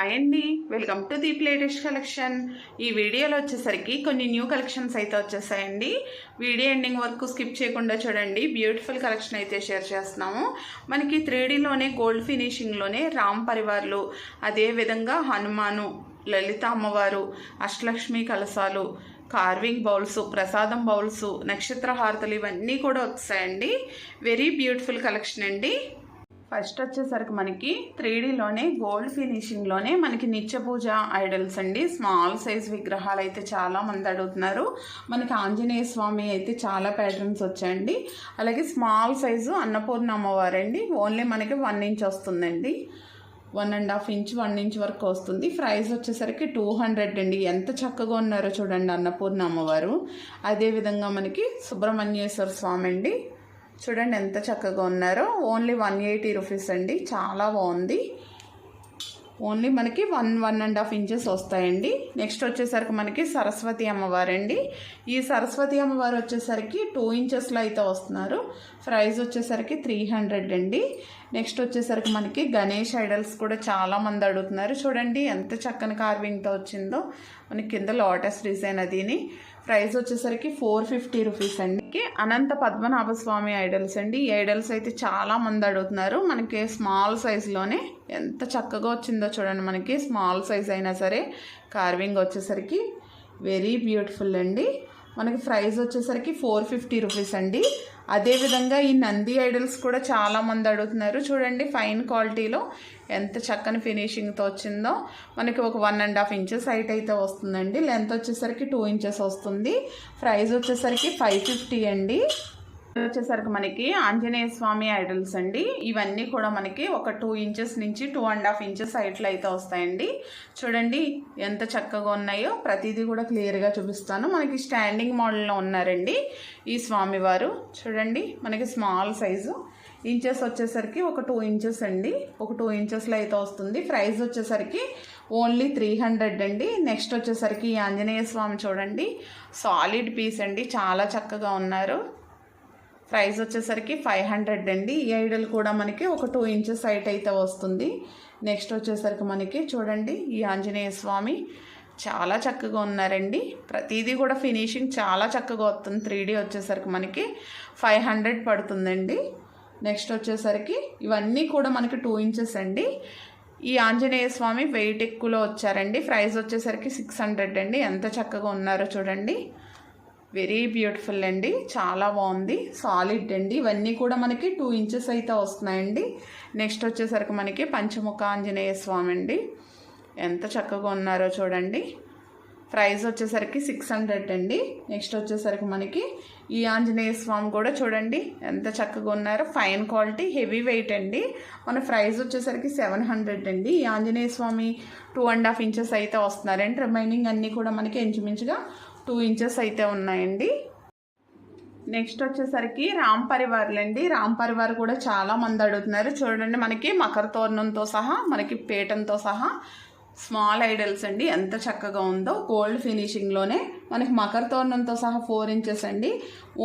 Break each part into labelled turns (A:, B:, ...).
A: Hi అండి. Welcome to the latest collection ఈ వీడియోలో వచ్చేసరికి కొన్ని న్యూ కలెక్షన్స్ అయితే వచ్చేసాయండి. వీడియో ఎండింగ్ వరకు స్కిప్ చేయకుండా చూడండి. బ్యూటిఫుల్ కలెక్షన్ అయితే షేర్ చేస్తున్నాము. మనకి త్రీడీలోనే గోల్డ్ ఫినిషింగ్లోనే రామ్ పరివార్లు అదేవిధంగా హనుమాను లలిత అమ్మవారు అష్టలక్ష్మి కలసాలు కార్వింగ్ బౌల్స్ ప్రసాదం బౌల్స్ నక్షత్ర హారతలు ఇవన్నీ కూడా వచ్చాయండి వెరీ బ్యూటిఫుల్ కలెక్షన్ అండి. ఫస్ట్ వచ్చేసరికి మనకి త్రీడీలోనే గోల్డ్ ఫినిషింగ్లోనే మనకి నిత్య పూజ ఐడల్స్ అండి. స్మాల్ సైజ్ విగ్రహాలు అయితే చాలా మంది అడుగుతున్నారు. మనకి ఆంజనేయ స్వామి అయితే చాలా ప్యాటర్న్స్ వచ్చాయండి. అలాగే స్మాల్ సైజు అన్నపూర్ణ అమ్మవారండి. ఓన్లీ మనకి వన్ ఇంచ్ వస్తుందండి. One and half inch one inch వరకు వస్తుంది. ప్రైస్ వచ్చేసరికి టూ హండ్రెడ్ అండి. ఎంత చక్కగా ఉన్నారో చూడండి అన్నపూర్ణ అమ్మవారు. అదేవిధంగా మనకి సుబ్రహ్మణ్యేశ్వర స్వామి అండి. చూడండి ఎంత చక్కగా ఉన్నారో. ఓన్లీ వన్ ఎయిటీ రూపీస్ అండి. చాలా బాగుంది. ఓన్లీ మనకి one one and half inches వస్తాయండి. నెక్స్ట్ వచ్చేసరికి మనకి సరస్వతి అమ్మవారు అండి ఈ సరస్వతి అమ్మవారు వచ్చేసరికి టూ ఇంచెస్లో అయితే వస్తున్నారు. ప్రైస్ వచ్చేసరికి త్రీ హండ్రెడ్ అండి. నెక్స్ట్ వచ్చేసరికి మనకి గణేష్ ఐడల్స్ కూడా చాలా మంది అడుగుతున్నారు. చూడండి ఎంత చక్కని కార్వింగ్తో వచ్చిందో. మనకి కింద లోటస్ డిజైన్ అదిని. ప్రైస్ వచ్చేసరికి ఫోర్ ఫిఫ్టీ రూపీస్ అండి. అనంత పద్మనాభ స్వామి ఐడల్స్ అండి. ఈ ఐడల్స్ అయితే చాలా మంది అడుగుతున్నారు. మనకి స్మాల్ సైజులోనే ఎంత చక్కగా వచ్చిందో చూడండి. మనకి స్మాల్ సైజ్ అయినా సరే కార్వింగ్ వచ్చేసరికి వెరీ బ్యూటిఫుల్ అండి. మనకి ప్రైస్ వచ్చేసరికి ఫోర్ ఫిఫ్టీ రూపీస్ అండి. అదేవిధంగా ఈ నంది ఐడల్స్ కూడా చాలా మంది అడుగుతున్నారు. చూడండి ఫైన్ క్వాలిటీలో ఎంత చక్కని ఫినిషింగ్తో వచ్చిందో. మనకి ఒక one and half inches height అయితే వస్తుందండి. లెంత్ వచ్చేసరికి టూ ఇంచెస్ వస్తుంది. ప్రైస్ వచ్చేసరికి ఫైవ్ ఫిఫ్టీ అండి. వచ్చేసరికి మనకి ఆంజనేయ స్వామి ఐడల్స్ అండి. ఇవన్నీ కూడా మనకి ఒక టూ ఇంచెస్ నుంచి టూ అండ్ హాఫ్ ఇంచెస్ హైట్లో అయితే వస్తాయండి. చూడండి ఎంత చక్కగా ఉన్నాయో. ప్రతిదీ కూడా క్లియర్గా చూపిస్తాను. మనకి స్టాండింగ్ మోడల్లో ఉన్నారండి ఈ స్వామివారు. చూడండి మనకి స్మాల్ సైజు ఇంచెస్ వచ్చేసరికి ఒక టూ ఇంచెస్ అండి. ఒక టూ ఇంచెస్లో అయితే వస్తుంది. ప్రైస్ వచ్చేసరికి ఓన్లీ త్రీ హండ్రెడ్ అండి. నెక్స్ట్ వచ్చేసరికి ఈ ఆంజనేయ స్వామి చూడండి. సాలిడ్ పీస్ అండి. చాలా చక్కగా ఉన్నారు. ప్రైస్ వచ్చేసరికి ఫైవ్ హండ్రెడ్ అండి. ఈ ఐడల్ కూడా మనకి ఒక టూ ఇంచెస్ హైట్ అయితే వస్తుంది. నెక్స్ట్ వచ్చేసరికి మనకి చూడండి ఈ ఆంజనేయ స్వామి చాలా చక్కగా ఉన్నారండి. ప్రతిదీ కూడా ఫినిషింగ్ చాలా చక్కగా వస్తుంది. త్రీ డీ వచ్చేసరికి మనకి ఫైవ్ హండ్రెడ్ పడుతుందండి. నెక్స్ట్ వచ్చేసరికి ఇవన్నీ కూడా మనకి టూ ఇంచెస్ అండి. ఈ ఆంజనేయ స్వామి వెయిట్ ఎక్కువలో వచ్చారండి. ప్రైస్ వచ్చేసరికి సిక్స్ హండ్రెడ్ అండి. ఎంత చక్కగా ఉన్నారో చూడండి. వెరీ బ్యూటిఫుల్ అండి. చాలా బాగుంది. సాలిడ్ అండి. ఇవన్నీ కూడా మనకి టూ ఇంచెస్ అయితే వస్తున్నాయండి. నెక్స్ట్ వచ్చేసరికి మనకి పంచముఖ ఆంజనేయ స్వామి అండి. ఎంత చక్కగా ఉన్నారో చూడండి. ప్రైస్ వచ్చేసరికి సిక్స్ హండ్రెడ్ అండి. నెక్స్ట్ వచ్చేసరికి మనకి ఈ ఆంజనేయ స్వామి కూడా చూడండి. ఎంత చక్కగా ఉన్నారో. ఫైన్ క్వాలిటీ హెవీ వెయిట్ అండి. మన ప్రైస్ వచ్చేసరికి సెవెన్ హండ్రెడ్ అండి. ఈ Anjaneya Swamy two and half inches అయితే వస్తున్నారండి. రిమైనింగ్ అన్నీ కూడా మనకి ఇంచుమించుగా టూ ఇంచెస్ అయితే ఉన్నాయండి. నెక్స్ట్ వచ్చేసరికి రామ్ పరివార్లు అండి రామ్ పరివార్ కూడా చాలా మంది అడుగుతున్నారు. చూడండి మనకి మకర తోరణంతో సహా మనకి పేటంతో సహా స్మాల్ ఐడల్స్ అండి. ఎంత చక్కగా ఉందో గోల్డ్ ఫినిషింగ్లోనే మనకి మకర తోరణంతో సహా ఫోర్ ఇంచెస్ అండి.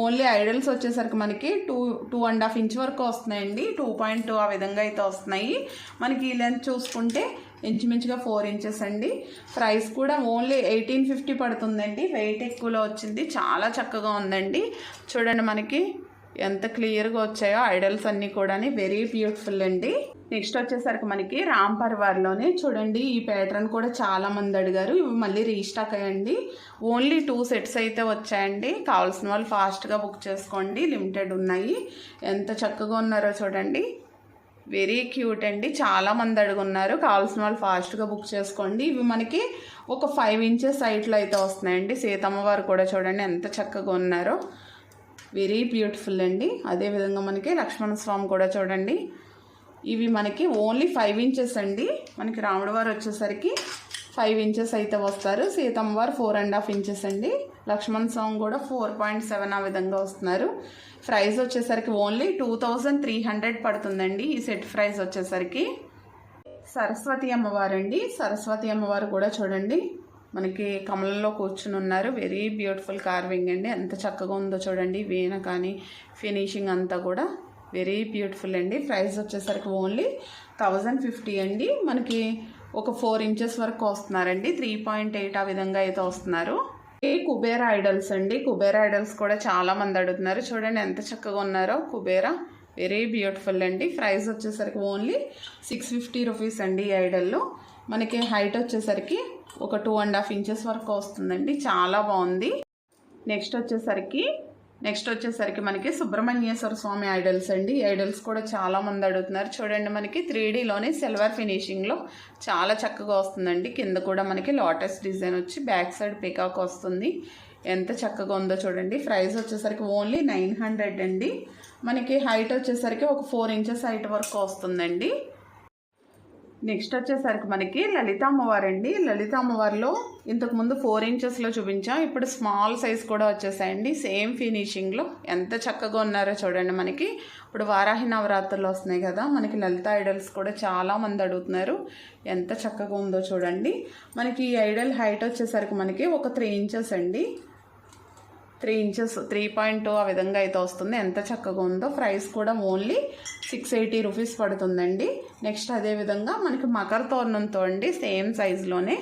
A: ఓన్లీ ఐడల్స్ వచ్చేసరికి మనకి two two and half inch వరకు వస్తున్నాయండి. టూ పాయింట్ ఆ విధంగా అయితే వస్తున్నాయి. మనకి ఈ లెంత్ చూసుకుంటే ఇంచుమించుగా ఫోర్ ఇంచెస్ అండి. ప్రైస్ కూడా ఓన్లీ ఎయిటీన్ ఫిఫ్టీ పడుతుందండి. వెయిట్ ఎక్కువలో వచ్చింది. చాలా చక్కగా ఉందండి. చూడండి మనకి ఎంత క్లియర్గా వచ్చాయో ఐడల్స్ అన్నీ కూడా వెరీ బ్యూటిఫుల్ అండి. నెక్స్ట్ వచ్చేసరికి మనకి రామ్ పర్వార్లోనే చూడండి ఈ ప్యాటర్న్ కూడా చాలా మంది అడిగారు. ఇవి మళ్ళీ రీస్టాక్ అయ్యండి. ఓన్లీ టూ సెట్స్ అయితే వచ్చాయండి. కావాల్సిన వాళ్ళు ఫాస్ట్గా బుక్ చేసుకోండి. లిమిటెడ్ ఉన్నాయి. ఎంత చక్కగా ఉన్నారో చూడండి. వెరీ క్యూట్ అండి. చాలా మంది అడుగున్నారు కావాల్సిన వాళ్ళు ఫాస్ట్గా బుక్ చేసుకోండి. ఇవి మనకి ఒక ఫైవ్ ఇంచెస్ హైట్లో అయితే వస్తున్నాయండి. సీతమ్మ వారు కూడా చూడండి ఎంత చక్కగా ఉన్నారో. వెరీ బ్యూటిఫుల్ అండి. అదేవిధంగా మనకి లక్ష్మణ స్వామి కూడా చూడండి. ఇవి మనకి ఓన్లీ ఫైవ్ ఇంచెస్ అండి. మనకి రాముడు వారు వచ్చేసరికి ఫైవ్ ఇంచెస్ అయితే వస్తారు. సీతమ్మ వారు ఫోర్ అండ్ హాఫ్ ఇంచెస్ అండి. లక్ష్మణ్ స్వామి కూడా ఫోర్ పాయింట్ సెవెన్ ఆ విధంగా వస్తున్నారు. ప్రైస్ వచ్చేసరికి only two thousand three hundred పడుతుందండి ఈ సెట్ ప్రైస్ వచ్చేసరికి. సరస్వతి అమ్మవారు అండి సరస్వతి అమ్మవారు కూడా చూడండి. మనకి కమలంలో కూర్చుని ఉన్నారు. వెరీ బ్యూటిఫుల్ కార్వింగ్ అండి. ఎంత చక్కగా ఉందో చూడండి. వీణ కానీ ఫినిషింగ్ అంతా కూడా వెరీ బ్యూటిఫుల్ అండి. ప్రైస్ వచ్చేసరికి ఓన్లీ థౌజండ్ ఫిఫ్టీ అండి. మనకి ఒక ఫోర్ ఇంచెస్ వరకు వస్తున్నారండి. త్రీ పాయింట్ ఎయిట్ ఆ విధంగా అయితే వస్తున్నారు. కుబేర ఐడల్స్ అండి? కుబేర ఐడల్స్ కూడా చాలా మంది అడుగుతున్నారు. చూడండి ఎంత చక్కగా ఉన్నారో కుబేర. వెరీ బ్యూటిఫుల్ అండి. ప్రైస్ వచ్చేసరికి ఓన్లీ సిక్స్ ఫిఫ్టీ రూపీస్ అండి ఈ ఐడల్లో మనకి హైట్ వచ్చేసరికి ఒక టూ అండ్ హాఫ్ ఇంచెస్ వరకు వస్తుందండి. చాలా బాగుంది. నెక్స్ట్ వచ్చేసరికి నెక్స్ట్ వచ్చేసరికి మనకి సుబ్రహ్మణ్యేశ్వర స్వామి ఐడల్స్ అండి. ఐడల్స్ కూడా చాలా మంది అడుగుతున్నారు. చూడండి మనకి త్రీడీలోనే సిల్వర్ ఫినిషింగ్లో చాలా చక్కగా వస్తుందండి. కింద కూడా మనకి లోటస్ డిజైన్ వచ్చి బ్యాక్ సైడ్ పికాక్ వస్తుంది. ఎంత చక్కగా ఉందో చూడండి. ప్రైస్ వచ్చేసరికి ఓన్లీ నైన్ హండ్రెడ్ అండి. మనకి హైట్ వచ్చేసరికి ఒక ఫోర్ ఇంచెస్ హైట్ వరకు వస్తుందండి. నెక్స్ట్ వచ్చేసరికి మనకి లలిత అమ్మవారు అండి లలిత అమ్మవారిలో ఇంతకుముందు ఫోర్ ఇంచెస్లో చూపించాం. ఇప్పుడు స్మాల్ సైజ్ కూడా వచ్చేసాయండి. సేమ్ ఫినిషింగ్లో ఎంత చక్కగా ఉన్నారో చూడండి మనకి. ఇప్పుడు వారాహి నవరాత్రులు వస్తున్నాయి కదా. మనకి లలిత ఐడల్స్ కూడా చాలా మంది అడుగుతున్నారు. ఎంత చక్కగా ఉందో చూడండి. మనకి ఈ ఐడల్ హైట్ వచ్చేసరికి మనకి ఒక త్రీ ఇంచెస్ అండి. Three inches three point two ఆ విధంగా అయితే వస్తుంది. ఎంత చక్కగా ఉందో ప్రైస్ కూడా ఓన్లీ సిక్స్ ఎయిటీ రూపీస్ పడుతుందండి. నెక్స్ట్ అదేవిధంగా మనకి మకర తోరణంతో అండి సేమ్ సైజులోనే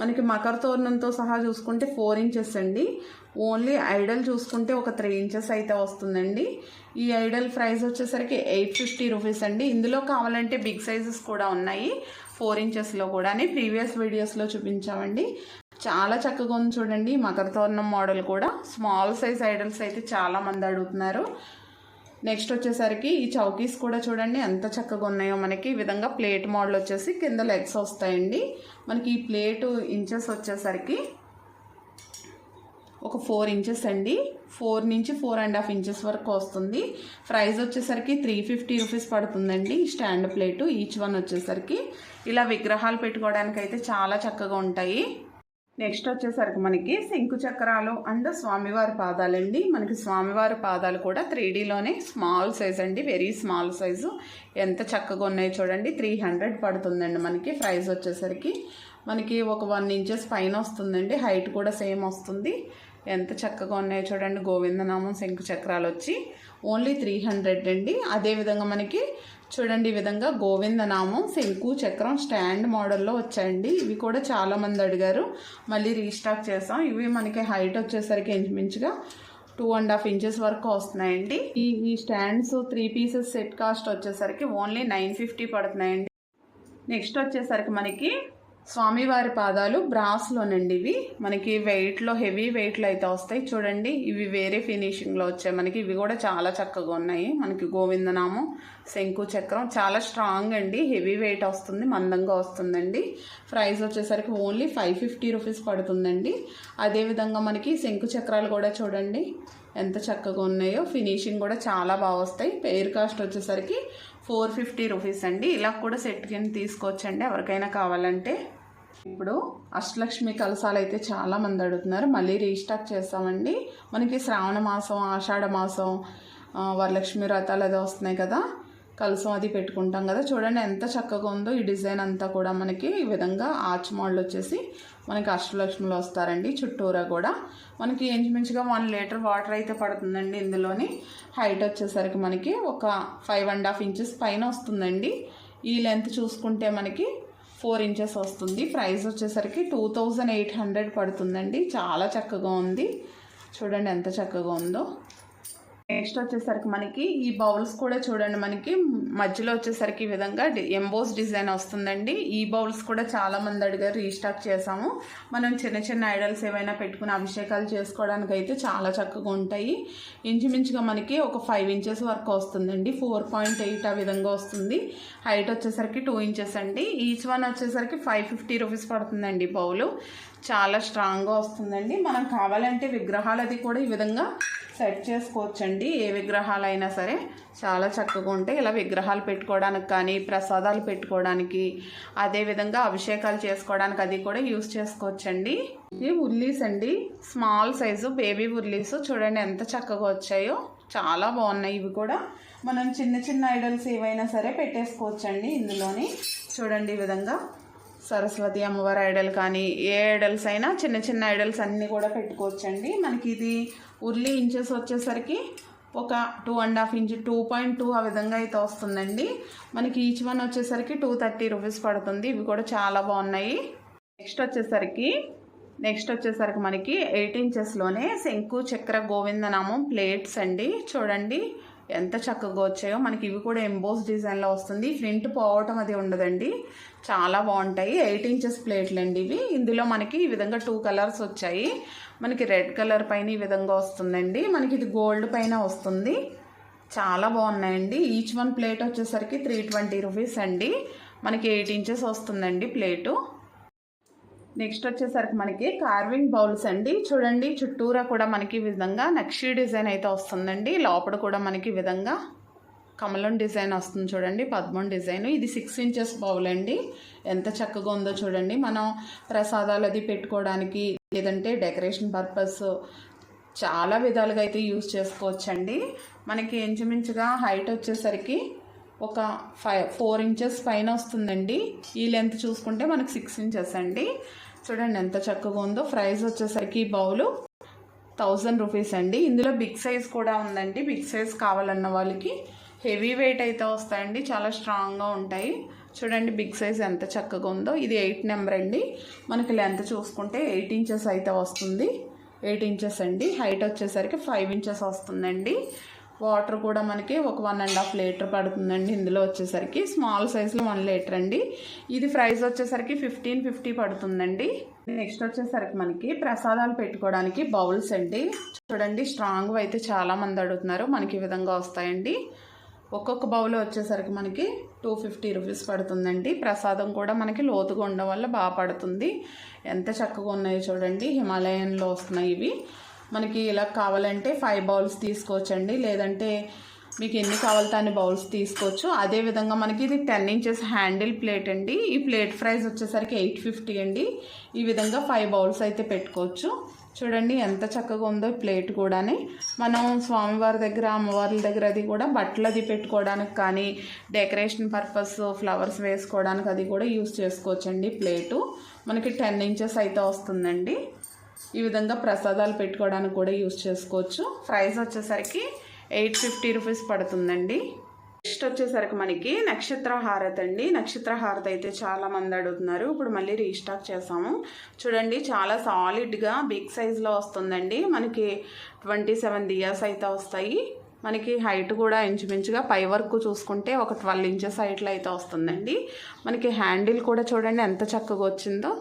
A: మనకి మకర తోరణంతో సహా చూసుకుంటే ఫోర్ ఇంచెస్ అండి. ఓన్లీ ఐడల్ చూసుకుంటే ఒక త్రీ ఇంచెస్ అయితే వస్తుందండి. ఈ ఐడల్ ప్రైస్ వచ్చేసరికి ఎయిట్ ఫిఫ్టీ రూపీస్ అండి. ఇందులో కావాలంటే బిగ్ సైజెస్ కూడా ఉన్నాయి. ఫోర్ ఇంచెస్లో కూడా ప్రీవియస్ వీడియోస్లో చూపించామండి. చాలా చక్కగా ఉంది చూడండి. మకర తోరణం మోడల్ కూడా. స్మాల్ సైజ్ ఐడల్స్ అయితే చాలా మంది అడుగుతున్నారు. నెక్స్ట్ వచ్చేసరికి ఈ చౌకీస్ కూడా చూడండి. ఎంత చక్కగా ఉన్నాయో మనకి. ఈ విధంగా ప్లేట్ మోడల్ వచ్చేసి కింద లెగ్స్ వస్తాయండి. మనకి ఈ ప్లేటు ఇంచెస్ వచ్చేసరికి ఒక ఫోర్ ఇంచెస్ అండి. ఫోర్ నుంచి ఫోర్ అండ్ హాఫ్ ఇంచెస్ వరకు వస్తుంది. ప్రైస్ వచ్చేసరికి త్రీ ఫిఫ్టీ రూపీస్ పడుతుందండి. స్టాండ్ ప్లేటు ఈచ్ వన్ వచ్చేసరికి. ఇలా విగ్రహాలు పెట్టుకోవడానికి అయితే చాలా చక్కగా ఉంటాయి. నెక్స్ట్ వచ్చేసరికి మనకి శంకు చక్రాలు అండ్ స్వామివారి పాదాలండి. మనకి స్వామివారి పాదాలు కూడా త్రీ డీలోనే స్మాల్ సైజ్ అండి. Very small size. ఎంత చక్కగా ఉన్నాయో చూడండి. త్రీ హండ్రెడ్ పడుతుందండి మనకి ప్రైస్ వచ్చేసరికి. మనకి ఒక వన్ ఇంచెస్ పైన వస్తుందండి. హైట్ కూడా సేమ్ వస్తుంది. ఎంత చక్కగా ఉన్నాయో చూడండి. గోవిందనామం శంకు చక్రాలు వచ్చి ఓన్లీ త్రీ హండ్రెడ్ అండి. అదేవిధంగా మనకి చూడండి ఈ విధంగా గోవిందనామం శంకు చక్రం స్టాండ్ మోడల్లో వచ్చాయండి. ఇవి కూడా చాలామంది అడిగారు. మళ్ళీ రీస్టాక్ చేసాం ఇవి మనకి హైట్ వచ్చేసరికి ఇంచుమించుగా టూ అండ్ హాఫ్ ఇంచెస్ వరకు వస్తున్నాయండి. ఈ ఈ stands three pieces set cost వచ్చేసరికి ఓన్లీ నైన్ ఫిఫ్టీ పడుతున్నాయండి. నెక్స్ట్ వచ్చేసరికి మనకి స్వామివారి పాదాలు బ్రాస్లోనండి ఇవి. మనకి వెయిట్లో హెవీ వెయిట్లో అయితే వస్తాయి. చూడండి ఇవి వేరే ఫినిషింగ్లో వచ్చాయి. మనకి ఇవి కూడా చాలా చక్కగా ఉన్నాయి. మనకి గోవిందనామం శంకు చక్రం చాలా స్ట్రాంగ్ అండి. హెవీ వెయిట్ వస్తుంది మందంగా వస్తుందండి. ప్రైస్ వచ్చేసరికి ఓన్లీ ఫైవ్ ఫిఫ్టీ రూపీస్ పడుతుందండి. అదేవిధంగా మనకి శంకు చక్రాలు కూడా చూడండి ఎంత చక్కగా ఉన్నాయో. ఫినిషింగ్ కూడా చాలా బాగా వస్తాయి. పెయిర్ కాస్ట్ వచ్చేసరికి ఫోర్ ఫిఫ్టీ రూపీస్ అండి. ఇలా కూడా సెట్ కింద తీసుకోవచ్చండి. ఎవరికైనా కావాలంటే. ఇప్పుడు అష్టలక్ష్మి కలసాలు అయితే చాలా మంది అడుగుతున్నారు. మళ్ళీ రీస్టాక్ చేస్తామండి. మనకి శ్రావణ మాసం ఆషాఢ మాసం వరలక్ష్మి వ్రతాలు అది వస్తున్నాయి కదా. కలసం అది పెట్టుకుంటాం కదా. చూడండి ఎంత చక్కగా ఉందో ఈ డిజైన్ అంతా కూడా మనకి ఈ విధంగా ఆర్చ్ మోడల్ వచ్చేసి మనకి అష్టలక్ష్మిలో వస్తారండి. చుట్టూరా కూడా మనకి ఇంచుమించుగా వన్ లీటర్ వాటర్ అయితే పడుతుందండి ఇందులోని. హైట్ వచ్చేసరికి మనకి ఒక ఫైవ్ అండ్ హాఫ్ ఇంచెస్ పైన వస్తుందండి. ఈ లెంత్ చూసుకుంటే మనకి ఫోర్ ఇంచెస్ వస్తుంది. ప్రైస్ వచ్చేసరికి టూ థౌజండ్ ఎయిట్ హండ్రెడ్ పడుతుందండి. చాలా చక్కగా ఉంది. చూడండి ఎంత చక్కగా ఉందో. నెక్స్ట్ వచ్చేసరికి మనకి ఈ బౌల్స్ కూడా చూడండి మనకి. మధ్యలో వచ్చేసరికి ఈ విధంగా ఎంబోస్ డిజైన్ వస్తుందండి. ఈ బౌల్స్ కూడా చాలా మంది అడిగారు రీస్టాక్ చేసాము మనం చిన్న చిన్న ఐడల్స్ ఏవైనా పెట్టుకుని అభిషేకాలు చేసుకోవడానికి అయితే చాలా చక్కగా ఉంటాయి. ఇంచుమించుగా మనకి ఒక ఫైవ్ ఇంచెస్ వరకు వస్తుందండి. ఫోర్ పాయింట్ ఎయిట్ ఆ విధంగా వస్తుంది. హైట్ వచ్చేసరికి టూ ఇంచెస్ అండి. ఈచ్ వన్ వచ్చేసరికి ఫైవ్ ఫిఫ్టీ రూపీస్ పడుతుందండి బౌలు. చాలా స్ట్రాంగ్గా వస్తుందండి. మనం కావాలంటే విగ్రహాలు అది కూడా ఈ విధంగా సెట్ చేసుకోవచ్చండి. ఏ విగ్రహాలైనా సరే చాలా చక్కగా ఉంటాయి. ఇలా విగ్రహాలు పెట్టుకోవడానికి కానీ ప్రసాదాలు పెట్టుకోవడానికి అదేవిధంగా అభిషేకాలు చేసుకోవడానికి అది కూడా యూస్ చేసుకోవచ్చండి. ఇవి ఉర్లీస్ అండి. స్మాల్ సైజు బేబీ ఉర్లీస్. చూడండి ఎంత చక్కగా వచ్చాయో. చాలా బాగున్నాయి ఇవి కూడా. మనం చిన్న చిన్న ఐడల్స్ ఏవైనా సరే పెట్టేసుకోవచ్చండి ఇందులోని. చూడండి ఈ విధంగా. సరస్వతి అమ్మవారి ఐడల్ కానీ ఏ ఐడల్స్ అయినా చిన్న చిన్న ఐడల్స్ అన్నీ కూడా పెట్టుకోవచ్చండి. మనకి ఇది ఉర్లీ ఇంచెస్ వచ్చేసరికి ఒక two and half inch two point two ఆ విధంగా అయితే వస్తుందండి. మనకి ఈచ్ వన్ వచ్చేసరికి టూ థర్టీ రూపీస్ పడుతుంది. ఇవి కూడా చాలా బాగున్నాయి. నెక్స్ట్ వచ్చేసరికి నెక్స్ట్ వచ్చేసరికి మనకి ఎయిట్ ఇంచెస్లోనే శంకు చక్ర గోవిందనామం ప్లేట్స్ అండి. చూడండి ఎంత చక్కగా వచ్చాయో. మనకి ఇవి కూడా ఎంబోస్ డిజైన్లో వస్తుంది. ప్రింట్ పోవటం అది ఉండదండి. చాలా బాగుంటాయి. ఎయిట్ ఇంచెస్ ప్లేట్లు అండి ఇవి. ఇందులో మనకి ఈ విధంగా టూ కలర్స్ వచ్చాయి. మనకి రెడ్ కలర్ పైన ఈ విధంగా వస్తుందండి. మనకి ఇది గోల్డ్ పైన వస్తుంది. చాలా బాగున్నాయండి. ఈచ్ వన్ ప్లేట్ వచ్చేసరికి త్రీ ట్వంటీ రూపీస్ అండి. మనకి ఎయిట్ ఇంచెస్ వస్తుందండి ప్లేటు. నెక్స్ట్ వచ్చేసరికి మనకి కార్వింగ్ బౌల్స్ అండి. చూడండి చుట్టూరా కూడా మనకి విధంగా నక్షి డిజైన్ అయితే వస్తుందండి. లోపల కూడా మనకి విధంగా కమలం డిజైన్ వస్తుంది చూడండి పద్మం డిజైన్. ఇది సిక్స్ ఇంచెస్ బౌల్ అండి. ఎంత చక్కగా ఉందో చూడండి. మనం ప్రసాదాలు అది పెట్టుకోవడానికి లేదంటే డెకరేషన్ పర్పస్ చాలా విధాలుగా అయితే యూజ్ చేసుకోవచ్చండి. మనకి ఇంచుమించుగా హైట్ వచ్చేసరికి ఒక ఫైవ్ ఫోర్ ఇంచెస్ పైన వస్తుందండి. ఈ లెంత్ చూసుకుంటే మనకు సిక్స్ ఇంచెస్ అండి. చూడండి ఎంత చక్కగా ఉందో. ప్రైస్ వచ్చేసరికి బౌలు థౌజండ్ రూపీస్ అండి. ఇందులో బిగ్ సైజ్ కూడా ఉందండి. బిగ్ సైజ్ కావాలన్న వాళ్ళకి హెవీ వెయిట్ అయితే వస్తాయండి చాలా స్ట్రాంగ్గా ఉంటాయి. చూడండి బిగ్ సైజ్ ఎంత చక్కగా ఉందో ఇది ఎయిట్ నెంబర్ అండి. మనకి లెంత్ చూసుకుంటే ఎయిట్ ఇంచెస్ అయితే వస్తుంది. ఎయిట్ ఇంచెస్ అండి. హైట్ వచ్చేసరికి ఫైవ్ ఇంచెస్ వస్తుందండి. వాటర్ కూడా మనకి ఒక వన్ అండ్ హాఫ్ లీటర్ పడుతుందండి ఇందులో వచ్చేసరికి. స్మాల్ సైజులో వన్ లీటర్ అండి. ఇది ప్రైస్ వచ్చేసరికి ఫిఫ్టీన్ ఫిఫ్టీ పడుతుందండి. నెక్స్ట్ వచ్చేసరికి మనకి ప్రసాదాలు పెట్టుకోవడానికి బౌల్స్ అండి. చూడండి స్ట్రాంగ్ అయితే చాలా మంది అడుగుతున్నారు మనకి ఈ విధంగా వస్తాయండి. ఒక్కొక్క బౌల్ వచ్చేసరికి మనకి టూ ఫిఫ్టీ రూపీస్ పడుతుందండి. ప్రసాదం కూడా మనకి లోతుగా ఉండడం వల్ల బాగా పడుతుంది. ఎంత చక్కగా ఉన్నాయో చూడండి. హిమాలయన్లో వస్తున్నాయి ఇవి. మనకి ఇలా కావాలంటే ఫైవ్ బౌల్స్ తీసుకోవచ్చండి. లేదంటే మీకు ఎన్ని కావాలితే అన్ని బౌల్స్ తీసుకోవచ్చు. అదేవిధంగా మనకి ఇది టెన్ ఇంచెస్ హ్యాండిల్ ప్లేట్ అండి. ఈ ప్లేట్ ప్రైస్ వచ్చేసరికి ఎయిట్ ఫిఫ్టీ అండి. ఈ విధంగా ఫైవ్ బౌల్స్ అయితే పెట్టుకోవచ్చు. చూడండి ఎంత చక్కగా ఉందో ప్లేట్ కూడాని. మనం స్వామివారి దగ్గర అమ్మవార్ల దగ్గర అది కూడా బట్టలు అది పెట్టుకోవడానికి కానీ డెకరేషన్ పర్పస్ ఫ్లవర్స్ వేసుకోవడానికి అది కూడా యూస్ చేసుకోవచ్చండి ప్లేటు. మనకి టెన్ ఇంచెస్ అయితే వస్తుందండి. ఈ విధంగా ప్రసాదాలు పెట్టుకోవడానికి కూడా యూస్ చేసుకోవచ్చు. ప్రైస్ వచ్చేసరికి ఎయిట్ ఫిఫ్టీ రూపీస్ పడుతుందండి. నెక్స్ట్ వచ్చేసరికి మనకి నక్షత్ర హారత్ అండి నక్షత్ర హారత్ అయితే చాలా మంది అడుగుతున్నారు. ఇప్పుడు మళ్ళీ రీస్టాక్ చేసాము. చూడండి చాలా సాలిడ్గా బిగ్ సైజ్లో వస్తుందండి. మనకి ట్వంటీ సెవెన్ దియాస్ అయితే వస్తాయి. మనకి హైట్ కూడా ఇంచుమించుగా పై వరకు చూసుకుంటే ఒక ట్వెల్వ్ ఇంచెస్ హైట్లో అయితే వస్తుందండి. మనకి హ్యాండిల్ కూడా చూడండి ఎంత చక్కగా వచ్చిందో.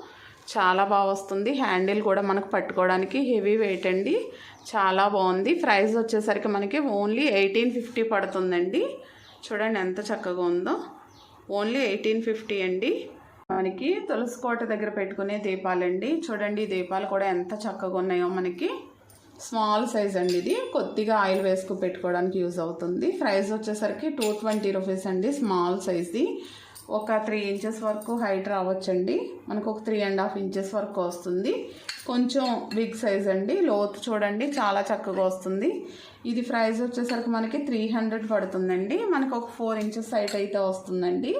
A: చాలా బాగా వస్తుంది. హ్యాండిల్ కూడా మనకు పట్టుకోవడానికి హెవీ వెయిట్ అండి. చాలా బాగుంది. ప్రైస్ వచ్చేసరికి మనకి ఓన్లీ ఎయిటీన్ ఫిఫ్టీ పడుతుందండి. చూడండి ఎంత చక్కగా ఉందో. ఓన్లీ ఎయిటీన్ ఫిఫ్టీ అండి. మనకి తులసి కోట దగ్గర పెట్టుకునే దీపాలండి. చూడండి దీపాలు కూడా ఎంత చక్కగా ఉన్నాయో మనకి. స్మాల్ సైజ్ అండి ఇది. కొద్దిగా ఆయిల్ వేసుకు పెట్టుకోవడానికి యూజ్ అవుతుంది. ప్రైస్ వచ్చేసరికి టూ ట్వంటీ రూపీస్ అండి స్మాల్ సైజ్ది. ఒక త్రీ ఇంచెస్ వరకు హైట్ రావచ్చండి. మనకు ఒక త్రీ అండ్ హాఫ్ ఇంచెస్ వరకు వస్తుంది. కొంచెం బిగ్ సైజ్ అండి. లోతు చూడండి చాలా చక్కగా వస్తుంది. ఇది ప్రైస్ వచ్చేసరికి మనకి త్రీ హండ్రెడ్ పడుతుందండి. మనకు ఒక ఫోర్ ఇంచెస్ హైట్ అయితే వస్తుందండి.